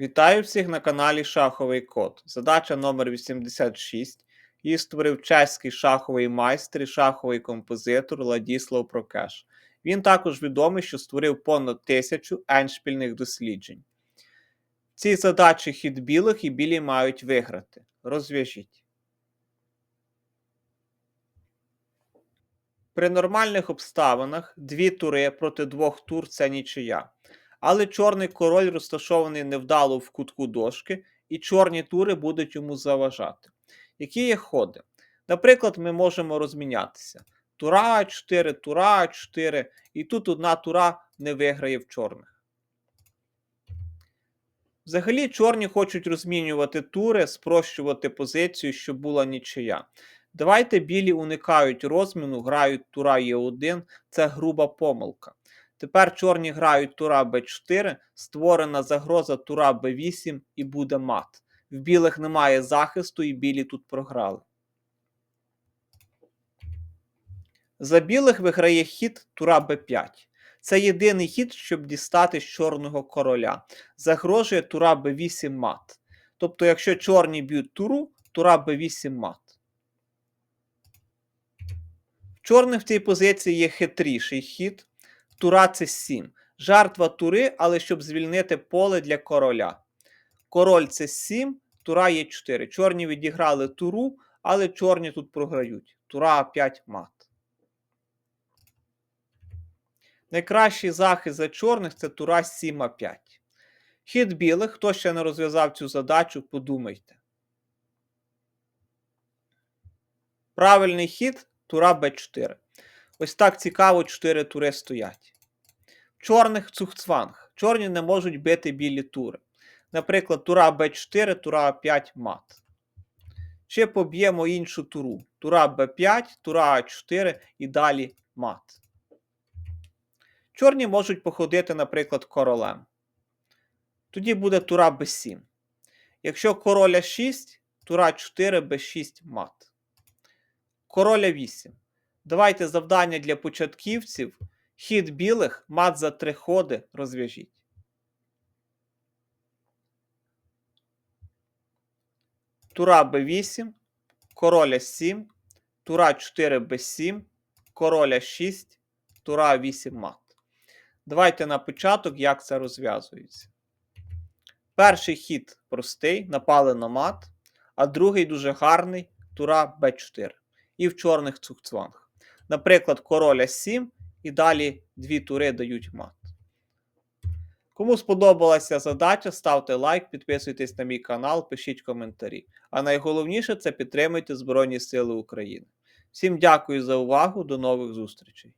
Вітаю всіх на каналі Шаховий Код. Задача номер 86. Її створив чеський шаховий майстер і шаховий композитор Ладіслав Прокеш. Він також відомий, що створив понад тисячу еншпільних досліджень. В цій задачі хід білих і білі мають виграти. Розв'яжіть. При нормальних обставинах дві тури проти двох тур це нічия. Але чорний король розташований невдало в кутку дошки, і чорні тури будуть йому заважати. Які є ходи? Наприклад, ми можемо розмінятися. Тура А4, тура А4, і тут одна тура не виграє в чорних. Взагалі, чорні хочуть розмінювати тури, спрощувати позицію, щоб була нічия. Давайте білі уникають розміну, грають тура Е1, це груба помилка. Тепер чорні грають тура Б4, створена загроза тура Б8 і буде мат. В білих немає захисту, і білі тут програли. За білих виграє хід тура Б5. Це єдиний хід, щоб дістати з чорного короля. Загрожує тура Б8 мат. Тобто, якщо чорні б'ють туру, тура Б8 мат. В чорних в цій позиції є хитріший хід. Тура це 7. Жертва тури, але щоб звільнити поле для короля. Король це 7, тура є 4. Чорні відіграли туру, але чорні тут програють. Тура А5 мат. Найкращий захист за чорних це тура 7 А5. Хід білих, хто ще не розв'язав цю задачу, подумайте. Правильний хід тура Б4. Ось так цікаво 4 тури стоять. В чорних цухцванг. Чорні не можуть бити білі тури. Наприклад, тура Б4, тура А5 мат. Ще поб'ємо іншу туру. Тура Б5, тура А4 і далі мат. Чорні можуть походити, наприклад, королем. Тоді буде тура Б7. Якщо короля 6, тура 4, Б6 мат. Короля 8. Давайте завдання для початківців. Хід білих, мат за три ходи розв'яжіть. Тура Б8, короля 7, тура 4 Б7, короля 6, тура 8 мат. Давайте на початок, як це розв'язується. Перший хід простий, напали на мат, а другий дуже гарний тура Б4. І в чорних цукцванг. Наприклад, короля 7 і далі дві тури дають мат. Кому сподобалася задача, ставте лайк, підписуйтесь на мій канал, пишіть коментарі. А найголовніше це підтримуйте Збройні Сили України. Всім дякую за увагу, до нових зустрічей!